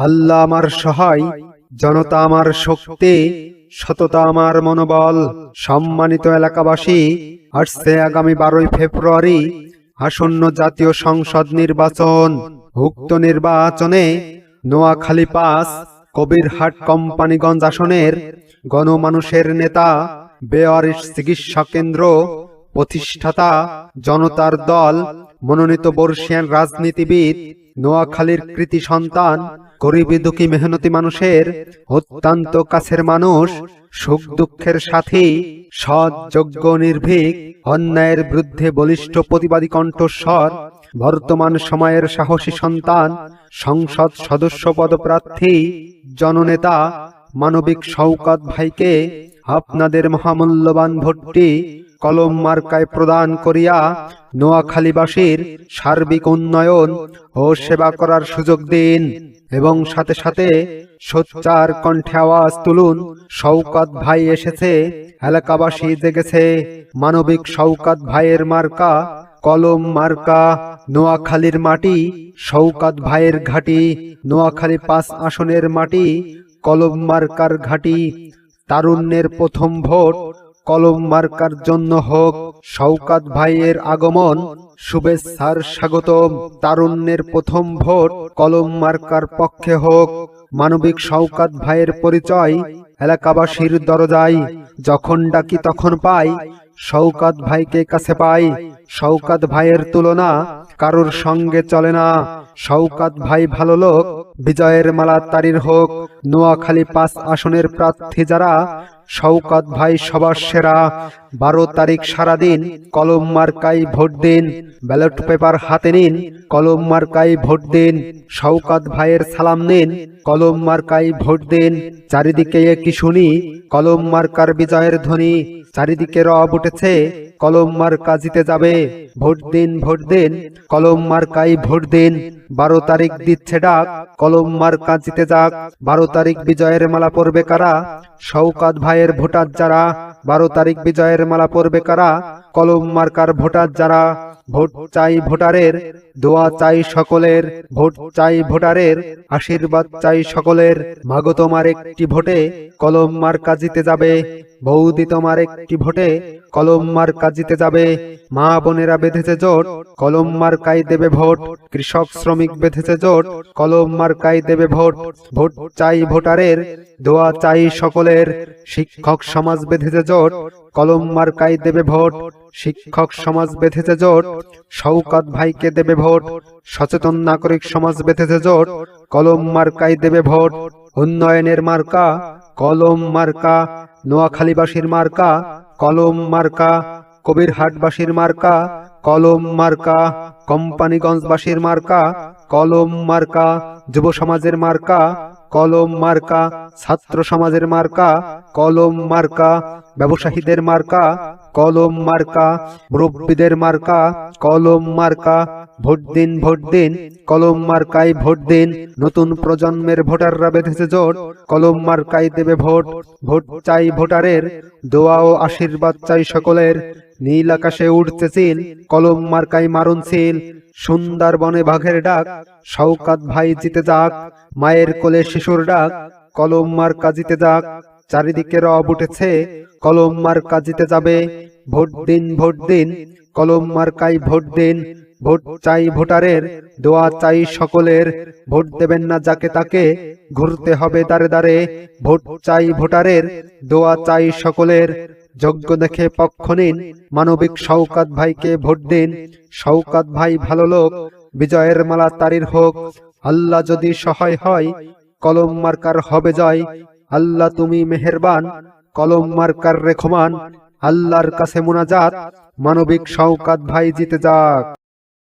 আল্লাহ আমার সহায়, জনতা আমার শক্তি, সততা আমার মনোবল, সম্মানিত এলাকাবাসী, আসছে আগামী বারোই ফেব্রুয়ারি, আসন্ন জাতীয় সংসদ নির্বাচন, উক্ত নির্বাচনে নোয়াখালী পাস কবিরহাট কোম্পানিগঞ্জ আসনের গণমানুষের নেতা বেয়ারিশ চিকিৎসা কেন্দ্র প্রতিষ্ঠাতা, জনতার দল, মনোনীত বর্ষিয়ান রাজনীতিবিদ নোয়াখালীর কৃতি সন্তান গরিবী দুঃখী মেহনতি মানুষের অত্যন্ত কাছের মানুষ সুখ দুঃখের সাথী সৎ যোগ্য নির্ভীক অন্যায়ের বিরুদ্ধে বলিষ্ঠ প্রতিবাদী কণ্ঠস্বর বর্তমান সময়ের সাহসী সন্তান সংসদ সদস্য পদপ্রার্থী জননেতা মানবিক শওকত ভাইকে আপনাদের মহামূল্যবান ভোটটি কলম মার্কায় প্রদান করিয়া নোয়াখালীবাসীর সার্বিক উন্নয়ন ও সেবা করার সুযোগ দিন এবং সাথে সাথে সোচ্চার কণ্ঠে আওয়াজ তুলুন, শওকত ভাই এসেছে, এলাকাবাসী জেগেছে, মানবিক শওকত ভাইয়ের মার্কা, কলম মার্কা, নোয়াখালীর মাটি, শওকত ভাইয়ের ঘাটি, নোয়াখালী পাঁচ আসনের মাটি, কলম মার্কার ঘাটি, তারুণ্যের প্রথম ভোট কলম মার্কার জন্য হোক, শওকাত ভাইয়ের আগমন শুভেচ্ছার স্বাগতম। তারুণ্যের প্রথম ভোট কলম মার্কার পক্ষে হোক। মানবিক শওকাত ভাইয়ের পরিচয় এলাকাবাসীর দরজায়। যখন ডাকি তখন পাই, শওকাত ভাইকে কাছে পাই। শওকাত ভাইয়ের তুলনা কারোর সঙ্গে চলে না। শওকাত ভাই ভালো লোক, বিজয়ের মালা তারির হোক। নোয়াখালী পাঁচ আসনের প্রার্থী যারা শওকাত ভাই সবার সেরা, বারো তারিখ সারাদিন কলম মার্কাই ভোট দিন, ব্যালট পেপার হাতে নিন, কলম মার্কাই ভোট দিন, শওকাত ভাইয়ের সালাম নিন, কলম মার্কাই ভোট দিন, চারিদিকে কি শুনি, কলম মার্কার বিজয়ের ধ্বনি, চারিদিকে রব উঠেছে, কলম মার্কা জিতে যাবে, ভোট দিন ভোট দিন, কলম মার্কাই ভোট দিন বারো তারিখ দিচ্ছে ডাক, কলম মার্কা জিতে যাক। বারো তারিখ বিজয়ের মালা পরবে কারা? শওকাত ভাইয়ের ভোটার যারা? বারো তারিখ বিজয়ের মালা পরবে কারা? কলম মার্কার ভোটার যারা? ভোট চাই ভোটারের, দোয়া চাই সকলের। ভোট চাই ভোটারের, আশীর্বাদ চাই সকলের। মাগো তোমার একটি ভোটে কলম মার্কা জিতে যাবে। বৌদি তোমার একটি ভোটে কলম মার্কা জিতে যাবে। মা বোনেরা বেঁধেছে জোট, কলম মার্কাই দেবে ভোট। কৃষক শ্রমিক বেঁধেছে জোট, কলম মার্কাই দেবে ভোট। ভোট চাই ভোটারের, দোয়া চাই সকলের। শিক্ষক সমাজ বেঁধেছে জোট, কলম মার্কাই দেবে ভোট। শিক্ষক সমাজ বেঁধেছে জোট, শওকাত ভাইকে দেবে ভোট। সচেতন নাগরিক সমাজ বেঁধেছে জোট, কলম মার্কাই দেবে ভোট। উন্নয়নের মার্কা, কলম মার্কা, নোয়াখালীবাসীর মার্কা, কলম মার্কা, কবিরহাটবাসীর মার্কা, কলম মার্কা, কোম্পানিগঞ্জবাসীর মার্কা, কলম মার্কা যুব সমাজের মার্কা কলম মার্কা, ছাত্র সমাজের মার্কা, কলম মার্কা, ব্যবসায়ীদের মার্কা, কলম মার্কা, মুরব্বীদের মার্কা, কলম মার্কা, ভোট দিন ভোট দিন, কলম মার্কাই ভোট দিন, নতুন প্রজন্মের ভোটাররা বেঁধেছে জোট, কলম মার্কাই দেবে ভোট ভোট চাই ভোটারের, দোয়া ও আশীর্বাদ চাই সকলের, নীল আকাশে উঠতে চিল কলম মার্কাই মারুন ছিল সুন্দরবনে বাঘের ডাক, শওকাত ভাই জিতে যাক, মায়ের কোলে শিশুর ডাক, কলম মার্কা জিতে যাক, চারিদিকে রব উঠেছে, কলম মার্কা জিতে যাবে, ভোট দিন ভোট দিন, কলম মার্কাই ভোট দিন, ভোট চাই ভোটারের, দোয়া চাই সকলের, ভোট দেবেন না যাকে তাকে, ঘুরতে হবে দাঁড়ে দাঁড়ে ভোট চাই ভোটারের, দোয়া চাই সকলের যোগ্য দেখে পক্ষ নিন মানবিক শওকাত ভাইকে ভোট দিন। শওকাত ভাই ভালো লোক, বিজয়ের মালা তারির হোক। আল্লাহ যদি সহায় হয়, কলম মার্কার হবে জয়। আল্লাহ তুমি মেহেরবান, কলম মার্কার রেখমান। আল্লাহর কাছে মোনাজাত, মানবিক শওকাত ভাই জিতে যাক।